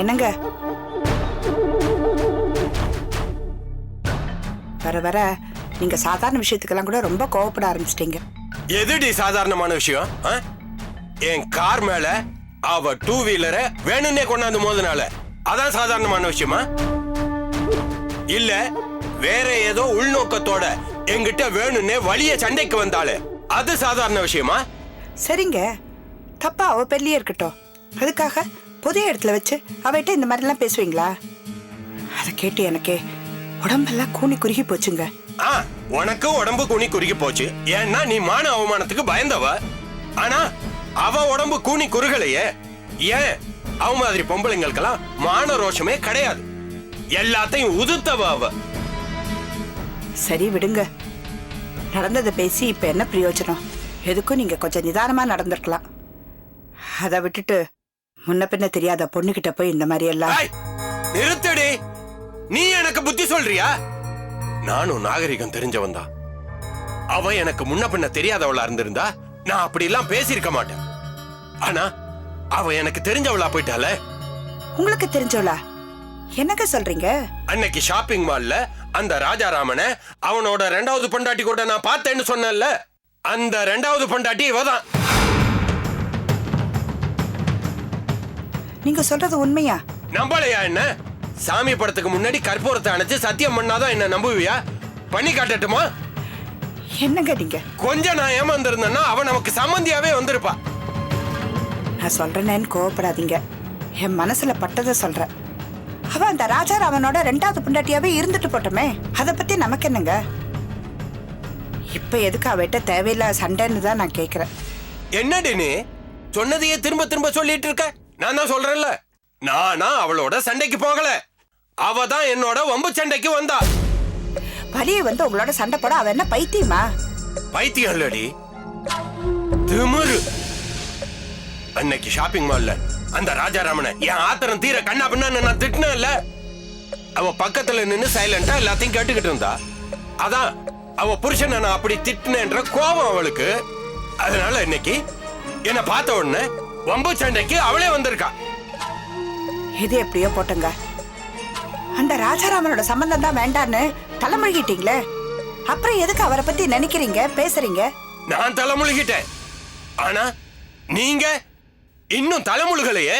என்னங்க? வர வர. நீங்க சாதாரண விஷயத்துக்கெல்லாம் கூட ரொம்ப கோவப்பட ஆரம்பிச்சிட்டீங்க. எதுடி சாதாரணமான விஷயம் ஆ? என் கார் மேல அவ டூ வீலரை வேணும்னே கொண்டாந்து மோதினால. அதான் சாதாரணமான விஷயமா? இல்ல வேற ஏதோ உள்நோக்கத்தோட என்கிட்ட வேணும்னே வழிய சண்டைக்கு வந்தாளே. அது சாதாரண விஷயமா? சரிங்க. தப்பா அவ பெரிய இருக்கட்டும். அதுக்காக பொது இடத்துல வச்சு அவகிட்ட இந்த மாதிரிலாம் பேசுவீங்களா? அதை கேட்டு எனக்கே உடம்பெல்லாம் கூனி குறுகி போச்சுங்க. ஆ உனக்கு உடம்பு குனி குறுகி போச்சு. ஏன்னா நீ மான அவமானத்துக்கு பயந்தவ. ஆனா அவ உடம்பு கூனி குறுகலையே. ஏன்? அவ மாதிரி பொம்பளைங்களுக்கெல்லாம் மான ரோஷமே கிடையாது. எல்லாத்தையும் உதுத்தவ அவ. சரி விடுங்க. நடந்ததை பேசி இப்ப என்ன பிரயோஜனம்? எதுக்கும் நீங்க கொஞ்சம் நிதானமா நடந்திருக்கலாம். அதை விட்டுட்டு முன்ன பின்ன தெரியாத பொண்ணுகிட்ட போய் இந்த மாதிரி எல்லாம் நிறுத்தடி. நீ எனக்கு புத்தி சொல்றியா? நானும் நாகரிகம் தெரிஞ்சவன் தான். அவ எனக்கு முன்ன பின்ன தெரியாதவளா இருந்திருந்தா நான் அப்படி எல்லாம் பேசியிருக்க மாட்டேன். ஆனா அவ எனக்கு தெரிஞ்சவளா போயிட்டால? உங்களுக்கு தெரிஞ்சவளா? என்னங்க சொல்றீங்க? அன்னைக்கு ஷாப்பிங் மால்ல அந்த ராஜாராமனை அவனோட ரெண்டாவது பொண்டாட்டி கூட நான் பார்த்தேன்னு சொன்னேன்ல. அந்த ரெண்டாவது பொண்டாட்டி இவதான். நீங்க சொல்றது உண்மையா? நம்பலையா என்ன? சாமி படத்துக்கு முன்னாடி கற்பூரத்தை அணைச்சு சத்தியம் பண்ணாதான் என்ன நம்புவியா? பண்ணி காட்டட்டுமா? என்னங்க நீங்க? கொஞ்சம் நான் ஏமாந்திருந்தேன்னா அவன் நமக்கு சம்மந்தியாவே வந்திருப்பா. நான் சொல்றேனேன்னு கோவப்படாதீங்க. என் மனசுல பட்டதை சொல்றேன். அவ அந்த ராஜாராமனோட ரெண்டாவது பொண்டாட்டியாவே இருந்துட்டு போட்டோமே அத பத்தி நமக்கு என்னங்க? இப்ப எதுக்கு அவட்ட தேவையில்லாத சண்டைன்னு தான் நான் கேக்குறேன். என்னடி நீ? சொன்னதையே திரும்ப திரும்ப சொல்லிட்டு இருக்க? நான் தான் சொல்றேன்ல. நானா அவளோட சண்டைக்கு போகல. அவ தான் என்னோட வம்பு சண்டைக்கு வந்தா. வலிய வந்து உங்களோட சண்டை போட அவ என்ன பைத்தியமா? பைத்தியம் இல்லடி. திமிரு. அன்னைக்கு ஷாப்பிங் மால்ல அந்த ராஜாராமனை என் ஆத்திரம் தீர கண்ணா பின்னான்னு நான் திட்டினேன்ல. அவ பக்கத்துல நின்னு சைலண்டா எல்லாத்தையும் கேட்டுக்கிட்டு இருந்தா. அதான் அவ புருஷனை நான் அப்படி திட்டினேன்ற கோபம் அவளுக்கு. அதனால இன்னைக்கு என்ன பார்த்த உடனே வம்பு சண்டைக்கு அவளே வந்திருக்கா. எது எப்படியோ போட்டுங்க. அந்த ராஜாராமனோட சம்பந்தம் தான் வேண்டான்னு தலைமொழிகிட்டீங்களே. அப்புறம் எதுக்கு அவரை பத்தி நினைக்கிறீங்க பேசுறீங்க? நான் தலைமுழுகிட்டேன். ஆனா நீங்க இன்னும் தலைமுழுகலையே.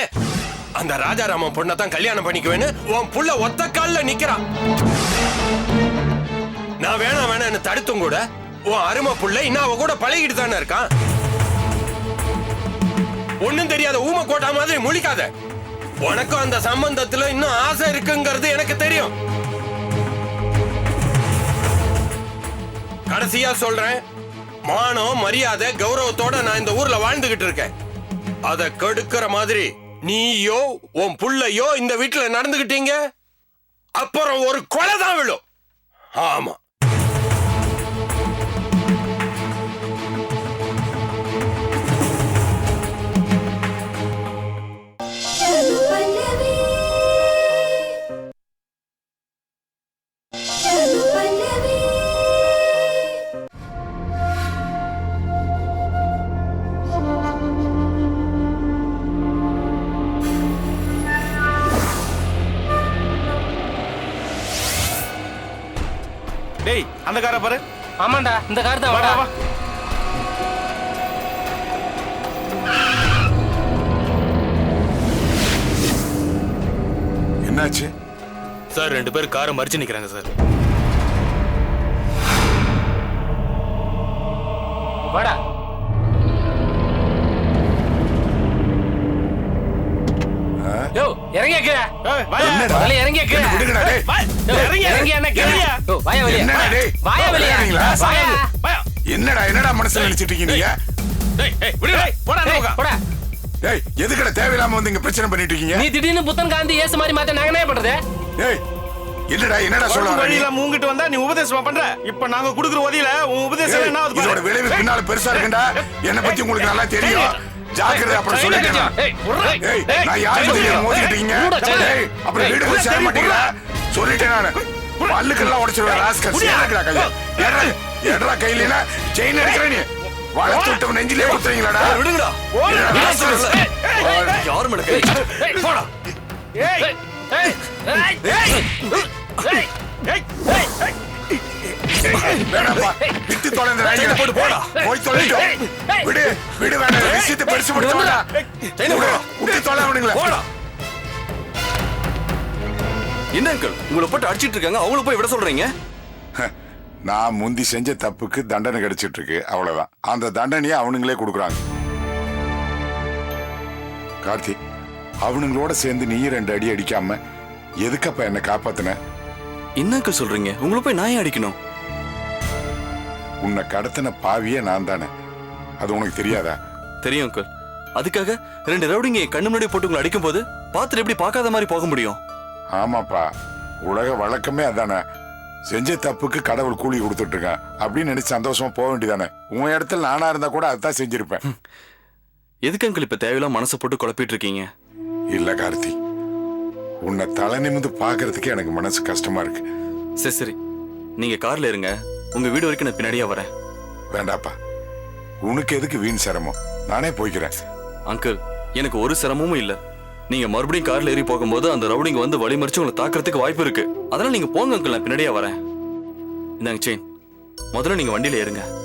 அந்த ராஜாராமன் பொண்ணை தான் கல்யாணம் பண்ணிக்குவேன்னு உன் புள்ள ஒத்த கால்ல நிக்கிறான் நான் வேணாம் வேணாம்னு தடுத்தும் கூட உன் அருமை புள்ள இன்னும் அவ கூட பழகிட்டு தானே இருக்கான். ஒண்ணும் தெரியாத ஊமை கோட்டா மாதிரி முழிக்காத. உனக்கும் அந்த சம்பந்தத்துல இன்னும் ஆசை இருக்குங்கிறது எனக்கு தெரியும். கடைசியா சொல்றேன் மானம் மரியாதை கௌரவத்தோட நான் இந்த ஊர்ல வாழ்ந்துகிட்டு இருக்கேன். அத கெடுக்கிற மாதிரி நீயோ உன் புள்ளையோ இந்த வீட்டுல நடந்துகிட்டீங்க? அப்புறம் ஒரு கொலை தான் விழும். ஆமா. அந்த காரை பாரு. ஆமாண்டா இந்த கார் தான் வாடா என்னாச்சு? சார் ரெண்டு பேர் காரை மறிச்சு நிக்கிறாங்க சார். வாடா. யோ இறங்கி. என்னடா? முதல்ல இறங்கி என்ன விடுங்கடா, டேய். இறங்கி, இறங்கி என்ன கீழே இறங்கியா? யோ வாயா வெளிய என்னடா டேய்? வாயா வெளிய? வாயா. என்னடா என்னடா மனசுல நினைச்சிட்டு இருக்கீங்க நீங்க டேய், ஏய், விடுடா. போடா அந்த ஏய், பக்கம். போடா டேய் எதுக்குடா தேவையில்லாம வந்து இங்க பிரச்சனை பண்ணிட்டு இருக்கீங்க நீ திடீர்னு புத்தன் காந்தி ஏசு மாதிரி மாத்த நாங்க என்ன பண்றது டேய் என்னடா நீ? வழியில மூங்கிட்டு வந்தா நீ உபதேசமா பண்ற இப்ப நாங்க குடுக்குற உதவியில உன் உபதேசம் என்ன ஆகுது இதோட. விளைவு பின்னால பெருசா இருக்குண்டா என்னை பத்தி உங்களுக்கு நல்லா தெரியும் ஜாக்கிரதை அப்புறம் சொல்லிட்டேன் நான். ஏய், யார் பத்தி ஏய், மோதிக்கிட்டு இருக்கீங்க மூட சொல்லு. ஏய் அப்புறம் வீடு போய் சேர மாட்டீங்களா சொல்லிட்டேன் நானு பல்லுக்கெல்லாம் உடைச்சிருவேன் ராஸ்கல் சேரக்குடா கையில ஏடா ஏடா கையில செயின் எடுக்கிற நீ வளர்த்து விட்டு நெஞ்சிலே குத்துறீங்களாடா விடுங்கடா. யாரும் எனக்கு ஏய், போடா ஏய் ஏய், ஏய், ஏய், ஏய். ஏய் விட்டு தொலைந்த போட்டு போடா. போய் தொலைட்டோம். விடு விடு வேணாம். விஷயத்தை பெருசு படுத்தோடா விட்டு தொலை அவனுங்களா. போடா. என்ன அங்கிள் உங்களை போட்டு அடிச்சிட்டு இருக்காங்க. அவங்கள போய் விட சொல்றீங்க? நான் முந்தி செஞ்ச தப்புக்கு தண்டனை கிடைச்சிட்டு இருக்கு அவ்வளவுதான். அந்த தண்டனையை அவனுங்களே கொடுக்குறாங்க. கார்த்தி அவனுங்களோட சேர்ந்து நீ ரெண்டு அடி அடிக்காம எதுக்கப்ப என்ன காப்பாத்தின? என்ன அங்கிள் சொல்றீங்க? உங்களை போய் நான் அடிக்கணும்? உன்னை கடத்தின பாவியே நான் தானே? அது உனக்கு தெரியாதா? தெரியும் அங்கிள் அதுக்காக ரெண்டு ரவுடிங்க என் கண்ணு முன்னாடி போட்டு உங்களை அடிக்கும் போது பார்த்துட்டு எப்படி பார்க்காத மாதிரி போக முடியும்? ஆமாப்பா. உலக வழக்கமே அதானே. செஞ்ச தப்புக்கு கடவுள் கூலி கொடுத்துட்டு இருக்கான் அப்படின்னு நினைச்சு சந்தோஷமா போக வேண்டியதானே. உன் இடத்துல நானா இருந்தா கூட அதான் செஞ்சிருப்பேன். எதுக்கு அங்கிள் இப்ப தேவையில்லாம மனசை போட்டு குழப்பிட்டு இருக்கீங்க இல்ல கார்த்தி. உன்னை தலை நிமிந்து பாக்குறதுக்கே எனக்கு மனசு கஷ்டமா இருக்கு. சரி சரி. நீங்க கார்ல இருங்க. உங்க வீடு வரைக்கும் நான் பின்னாடியே வரேன். வேண்டாப்பா. உனக்கு எதுக்கு வீண் சிரமம்? நானே போய்க்கிறேன். அங்கிள் எனக்கு ஒரு சிரமமும் இல்ல. நீங்க மறுபடியும் கார்ல ஏறி போகும்போது அந்த ரவுடிங்க வந்து வழிமறிச்சு உங்களை தாக்குறதுக்கு வாய்ப்பு இருக்கு. அதனால நீங்க போங்க அங்கிள். நான் பின்னாடியே வரேன். இந்தாங்க செயின் முதல்ல நீங்க வண்டியில ஏறுங்க.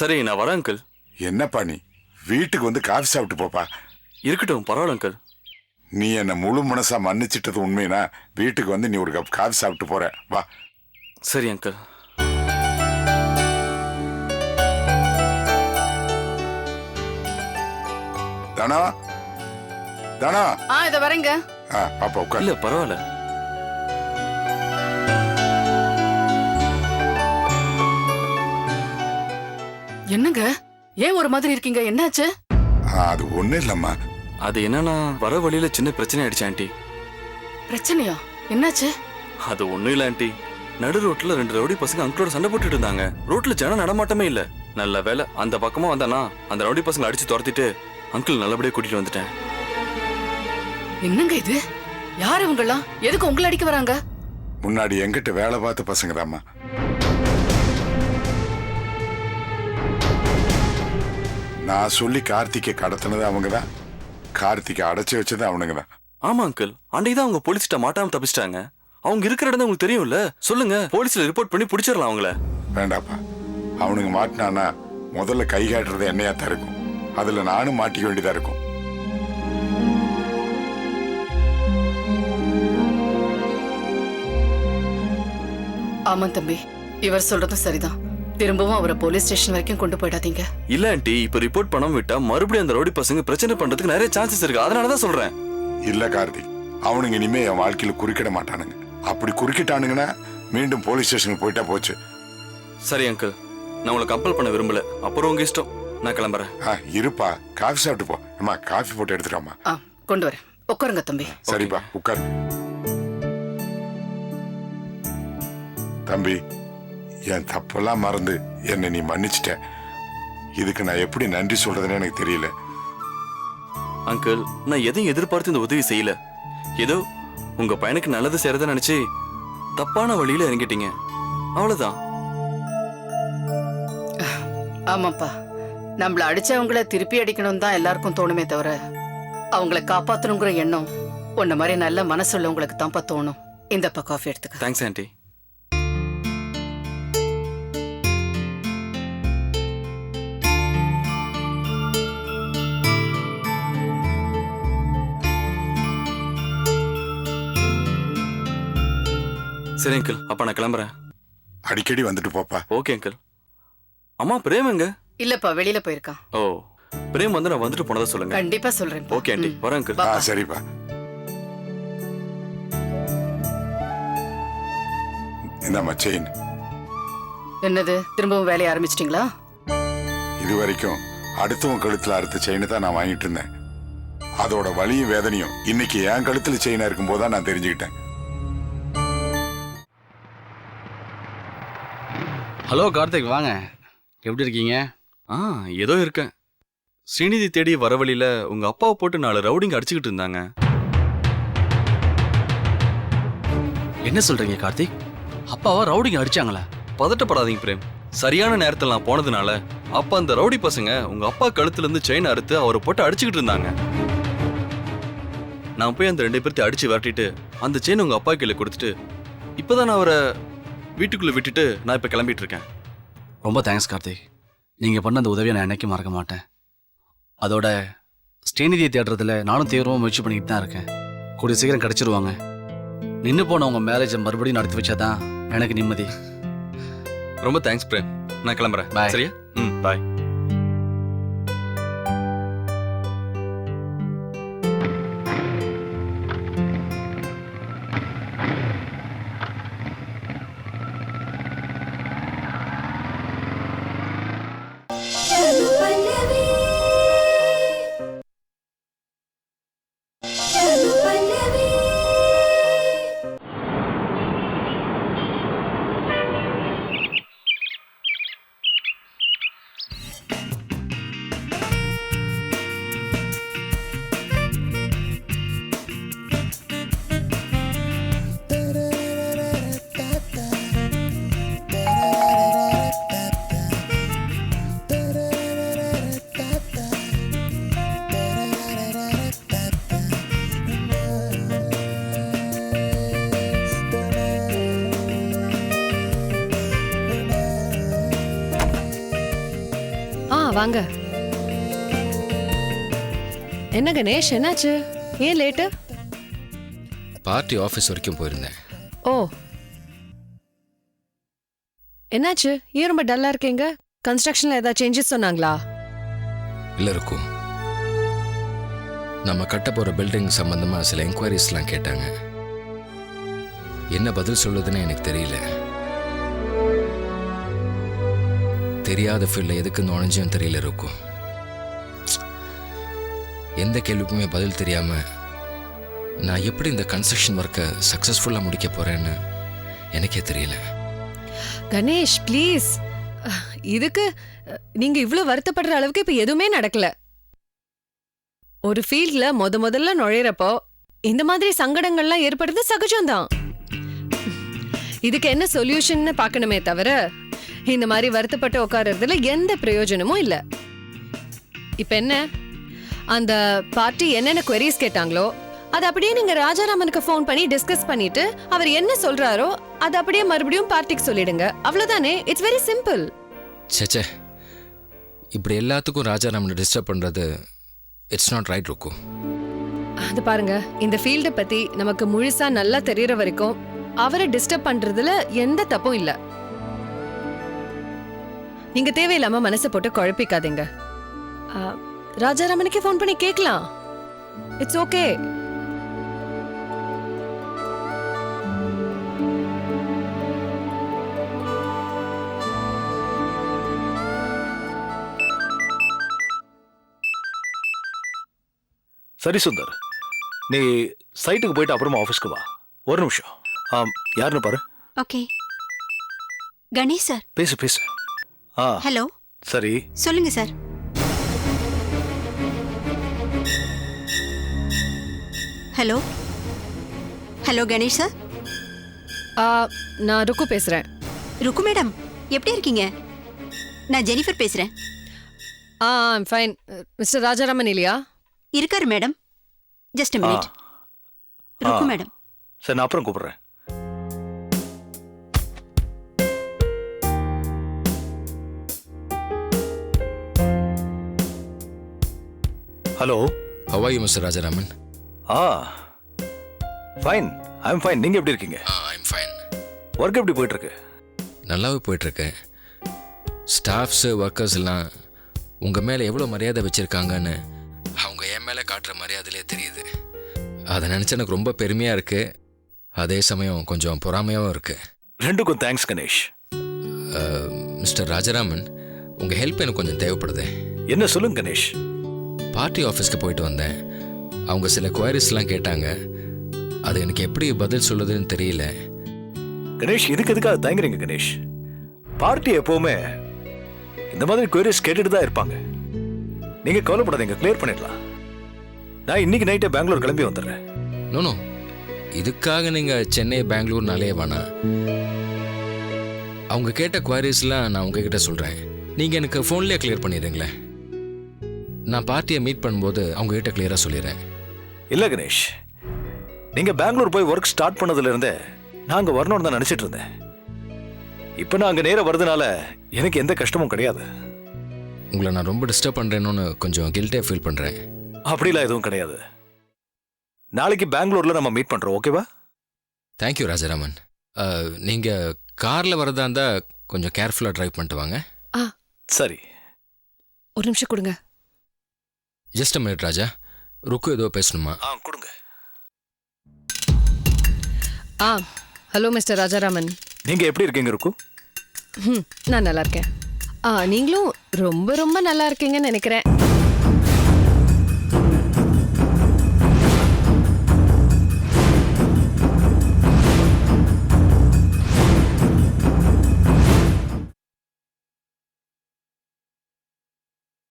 சரி நான் வரேன் அங்கிள். என்னப்பா நீ? வீட்டுக்கு வந்து காஃபி சாப்பிட்டு போப்பா. இருக்கட்டும் பரவாயில்ல அங்கிள். நீ என்ன முழு மனசா மன்னிச்சிட்டது உண்மைனா வீட்டுக்கு வந்து நீ ஒரு கப் காஃபி சாப்பிட்டு போற. வா. சரி அங்கிள். தனா? தனா? ஆ இத வரேங்க. ஆ பாப்பா உட்கார். இல்ல பரவாயில்ல. என்னங்க? ஏன் ஒரு மாதிரி இருக்கீங்க? என்னாச்சு? அது ஒண்ணும் இல்லம்மா. அது என்னன்னா வர வழியில சின்ன பிரச்சனை ஆயிடுச்சு ஆண்டி. பிரச்சனையா? என்னாச்சு? அது ஒண்ணும் இல்ல ஆண்டி. நடு ரோட்ல ரெண்டு ரவுடி பசங்க அங்கிளோட சண்டை போட்டுட்டு இருந்தாங்க. ரோட்ல ஜனம் நடமாட்டமே இல்ல. நல்ல வேலை அந்த பக்கமா வந்தானா அந்த ரவுடி பசங்க அடிச்சு துரத்திட்டு அங்கிள் நல்லபடியா கூட்டிட்டு வந்துட்டேன். என்னங்க இது? யார் இவங்கெல்லாம்? எதுக்கு உங்களை அடிக்க வராங்க? முன்னாடி எங்கிட்ட வேலை பார்த்த பசங்க தாம்மா நான் சொல்லி கார்த்திகை கடத்தினது அவங்க தான் கார்த்திகை அடைச்சி வச்சது அவனுங்க தான் ஆமா அங்கிள் அன்னைக்கு தான் அவங்க போலீஸ்கிட்ட மாட்டாம தப்பிச்சிட்டாங்க. அவங்க இருக்கிற இடம் தான் உங்களுக்கு தெரியும்ல? சொல்லுங்க. போலீஸ்ல ரிப்போர்ட் பண்ணி பிடிச்சிடலாம் அவங்கள. வேண்டாப்பா. அவனுங்க மாட்டினானா முதல்ல கை காட்டுறது என்னையா தான் இருக்கும். அதுல நானும் மாட்டிக்க வேண்டியதா இருக்கும். ஆமா தம்பி. இவர் சொல்றதும் சரிதான். திரும்பவும் அவரை போலீஸ் ஸ்டேஷன் வரைக்கும் கொண்டு போயிடாதீங்க. இல்ல ஆண்டி இப்ப ரிப்போர்ட் பண்ணாம விட்டா மறுபடியும் அந்த ரவுடி பசங்க பிரச்சனை பண்றதுக்கு நிறைய சான்சஸ் இருக்கு. அதனாலதான் சொல்றேன். இல்ல கார்த்தி அவனுங்க இனிமே என் வாழ்க்கையில குறுக்கிட மாட்டானுங்க. அப்படி குறுக்கிட்டானுங்கன்னா மீண்டும் போலீஸ் ஸ்டேஷனுக்கு போயிட்டா போச்சு. சரி அங்கிள் நான் உங்களை கம்பல் பண்ண விரும்பல. அப்புறம் உங்க இஷ்டம். நான் கிளம்புறேன். ஆ இருப்பா. காஃபி சாப்பிட்டு போ. அம்மா காஃபி போட்டு எடுத்துட்டாமா ஆ கொண்டு வரேன். உட்காருங்க தம்பி. சரிப்பா உட்கார். தம்பி என் தப்பெல்லாம் மறந்து என்னை நீ மன்னிச்சிட்ட. இதுக்கு நான் எப்படி நன்றி சொல்றதுன்னு எனக்கு தெரியல. அங்கிள் நான் எதையும் எதிர்பார்த்து இந்த உதவி செய்யல. ஏதோ உங்க பையனுக்கு நல்லது செய்யறத நினைச்சு தப்பான வழியில இறங்கிட்டீங்க. அவ்வளவுதான். ஆமாப்பா. நம்மள அடிச்சவங்கள திருப்பி அடிக்கணும் தான் எல்லாருக்கும் தோணுமே தவிர அவங்கள காப்பாத்தணுங்கிற எண்ணம் உன்ன மாதிரி நல்ல மனசுள்ளவங்களுக்கு தான்ப்பா தோணும். இந்தப்பா காஃபி எடுத்துக்க. தேங்க்ஸ் ஆண்டி சரி அங்கிள் அப்ப நான் கிளம்புறேன். அடிக்கடி வந்துட்டு போப்பா. ஓகே அங்கிள் அம்மா பிரேம் எங்க? இல்லப்பா வெளியில போயிருக்கான். ஓ பிரேம் வந்து நான் வந்துட்டு போனதா சொல்லுங்க. கண்டிப்பா சொல்றேன். ஓகே ஆண்டி வரேன் அங்கிள் ஆ சரிப்பா. இந்தாம்மா செயின் என்னது? திரும்பவும் வேலைய ஆரம்பிச்சிட்டீங்களா? இது வரைக்கும் அடுத்தவன் கழுத்துல அறுத்த செயினை தான் நான் வாங்கிட்டு இருந்தேன். அதோட வலியும் வேதனையும் இன்னைக்கு என் கழுத்துல செயினா இருக்கும் போது தான் நான் தெரிஞ்சுக்கிட்டேன். ஹலோ கார்த்திக் வாங்க. எப்படி இருக்கீங்க? ஆ ஏதோ இருக்கேன். ஸ்ரீநிதி தேடி வர வழியில உங்க அப்பாவை போட்டு நாலு ரவுடிங்க அடிச்சுக்கிட்டு இருந்தாங்க. என்ன சொல்றீங்க கார்த்திக்? அப்பாவா ரவுடிங்க அடிச்சாங்களா? பதட்டப்படாதீங்க பிரேம். சரியான நேரத்தில் நான் போனதுனால அப்ப அந்த ரவுடி பசங்க உங்க அப்பா கழுத்துல இருந்து செயின் அறுத்து அவரை போட்டு அடிச்சுக்கிட்டு இருந்தாங்க. நான் போய் அந்த ரெண்டு பேர்த்தையும் அடிச்சு விரட்டிட்டு அந்த செயின் உங்க அப்பா கையில கொடுத்துட்டு இப்பதான் அவரை வீட்டுக்குள்ள விட்டுட்டு நான் இப்ப கிளம்பிட்டு இருக்கேன் ரொம்ப தேங்க்ஸ் கார்த்திக். நீங்க பண்ண அந்த உதவியை நான் என்னைக்கும் மறக்க மாட்டேன். அதோட ஸ்ரீநிதியை தேடுறதுல நானும் தீவிரமாக முயற்சி பண்ணிக்கிட்டு தான் இருக்கேன். கூடிய சீக்கிரம் கிடைச்சிருவாங்க. நின்று போன உங்க மேரேஜை மறுபடியும் நடத்தி வச்சாதான் எனக்கு நிம்மதி. ரொம்ப தேங்க்ஸ் பிரேம். நான் கிளம்புறேன். Bye. சரியா? ம் பாய் வாங்க. என்ன கணேஷ் என்னாச்சு? ஏன் லேட்டு பார்ட்டி ஆஃபீஸ் வரைக்கும் போயிருந்தேன். ஓ. என்னாச்சு? ஏன் ரொம்ப டல்லா இருக்கீங்க? கன்ஸ்ட்ரக்ஷன்ல ஏதாவது சேஞ்சஸ் சொன்னாங்களா? இல்லை இருக்கும் நம்ம கட்ட போகிற பில்டிங் சம்மந்தமாக சில என்கொயரிஸ்லாம் கேட்டாங்க. என்ன பதில் சொல்லுதுன்னு எனக்கு தெரியல. தெரியாத ஃபீல்டில் எதுக்கு நுழைஞ்சும் தெரியல இருக்கும் எந்த கேள்விக்குமே பதில் தெரியாமல் நான் எப்படி இந்த கன்ஸ்ட்ரக்ஷன் ஒர்க்கை சக்ஸஸ்ஃபுல்லாக முடிக்க போகிறேன்னு எனக்கே தெரியல. கணேஷ் ப்ளீஸ் இதுக்கு நீங்கள் இவ்வளோ வருத்தப்படுற அளவுக்கு இப்போ எதுவுமே நடக்கல. ஒரு ஃபீல்டில் முத முதல்ல நுழையிறப்போ இந்த மாதிரி சங்கடங்கள்லாம் ஏற்படுறது சகஜம்தான். இதுக்கு என்ன சொல்யூஷன்னு பார்க்கணுமே தவிர இந்த மாதிரி வருத்தப்பட்டு உட்கார்றதுல எந்த பிரயோஜனமும் இல்ல. இப்ப என்ன? அந்த பார்ட்டி என்னென்ன queries கேட்டாங்களோ அது அப்படியே நீங்க ராஜாராமனுக்கு ஃபோன் பண்ணி டிஸ்கஸ் பண்ணிட்டு அவர் என்ன சொல்றாரோ அது அப்படியே மறுபடியும் பார்ட்டிக்கு சொல்லிடுங்க. அவ்வளவுதானே? இட்ஸ் வெரி சிம்பிள் சேச்சே இப்படி எல்லாத்துக்கும் ராஜாராமனை டிஸ்டர்ப் பண்ணுறது இட்ஸ் நாட் ரைட் ருக்கு. அது பாருங்க இந்த ஃபீல்ட பத்தி நமக்கு முழுசா நல்லா தெரியற வரைக்கும் அவரை டிஸ்டர்ப் பண்றதுல எந்த தப்பும் இல்ல. நீங்க தேவையில்லாம மனசை போட்டு குழப்பிக்காதீங்க. ஆ, ராஜாராமனுக்கே ஃபோன் பண்ணி கேட்கலாம். இட்ஸ் ஓகே சரி சுந்தர் நீ சைட்டுக்கு போயிட்டு அப்புறமா ஆஃபீஸ்க்கு வா. ஒரு நிமிஷம். ஆம் யாருன்னு பாரு. Okay Ganesh sir. பேசு பேசு. ஆ. ஹலோ. சரி. சொல்லுங்க sir. Hello. Hello Ganesh sir. ஆ, நான் ருக்கு பேசுறேன். ருக்கு மேடம் எப்படி இருக்கீங்க? நான் ஜெனிஃபர் பேசுறேன். ஆ ஃபைன் மிஸ்டர் ராஜாராமன் இல்லையா? இருக்காரு madam. Just minute Rukku. Madam. சரி நான் அப்புறம் கூப்பிடுறேன். Hello how are you mister Rajaraman ah fine I am fine நீங்க எப்படி இருக்கீங்க? ஐ எம் ஃபைன் ஒர்க் எப்படி போயிட்டு இருக்கு நல்லாவே போயிட்டுருக்கேன் ஸ்டாஃப்ஸு ஒர்க்கர்ஸ் எல்லாம் உங்கள் மேலே எவ்வளோ மரியாதை வச்சுருக்காங்கன்னு அவங்க என் மேலே காட்டுற மரியாதையிலே தெரியுது. அதை நினச்சா எனக்கு ரொம்ப பெருமையாக இருக்குது அதே சமயம் கொஞ்சம் பொறாமையாகவும் இருக்குது ரெண்டுக்கும் தேங்க்ஸ் கணேஷ். மிஸ்டர் ராஜாராமன் உங்கள் ஹெல்ப் எனக்கு கொஞ்சம் தேவைப்படுது. என்ன சொல்லுங்க கணேஷ்? பார்ட்டி ஆஃபீஸ்க்கு போயிட்டு வந்தேன். அவங்க சில குவாரிஸ்லாம் கேட்டாங்க. அது எனக்கு எப்படி பதில் சொல்லுதுன்னு தெரியல. கணேஷ் இதுக்கு எதுக்காக தயங்குறீங்க கணேஷ்? பார்ட்டி எப்பவுமே இந்த மாதிரி queries கேட்டுட்டு தான் இருப்பாங்க. நீங்க கவலைப்படாதீங்க கிளியர் பண்ணிடலாம். நான் இன்னைக்கு நைட்டே பெங்களூர் கிளம்பி வந்துடுறேன். நோ இதுக்காக நீங்கள் சென்னை பெங்களூர்னாலே வேணாம் அவங்க கேட்ட குவாரிஸ்லாம் நான் உங்ககிட்ட சொல்கிறேன் நீங்கள் எனக்கு ஃபோன்லேயே கிளியர் பண்ணிடுங்களேன் நான் பார்ட்டியை மீட் பண்ணும்போது அவங்க கிட்ட கிளியராக சொல்லிடுறேன். இல்ல கணேஷ் நீங்க பெங்களூர் போய் ஒர்க் ஸ்டார்ட் பண்ணதுல இருந்தே நாங்க வரணும்னு தான் நினைச்சிட்டு இருந்தேன். இப்ப நான் அங்க நேரா வரதுனால எனக்கு எந்த கஷ்டமும் கிடையாது. உங்களை நான் ரொம்ப டிஸ்டர்ப் பண்ணுறேன்னு கொஞ்சம் கில்ட்டே ஃபீல் பண்ணுறேன் அப்படிலாம் எதுவும் கிடையாது. நாளைக்கு பெங்களூர்ல நம்ம மீட் பண்றோம் ஓகேவா தேங்க்யூ ராஜாராமன். நீங்கள் காரில் வரதா இருந்தால் கொஞ்சம் கேர்ஃபுல்லாக ட்ரைவ் பண்ணிட்டு வாங்க. சரி. ஒரு நிமிஷம் கொடுங்க. ஜஸ்ட் மினிட் ராஜா ருக்கு ஏதோ பேசணுமா? ஆ கொடுங்க. ஆ ஹலோ மிஸ்டர் ராஜாராமன். நீங்க எப்படி இருக்கீங்க ருக்கு? ம் நான் நல்லா இருக்கேன். ஆ நீங்களும் ரொம்ப ரொம்ப நல்லா இருக்கீங்கன்னு நினைக்கிறேன்.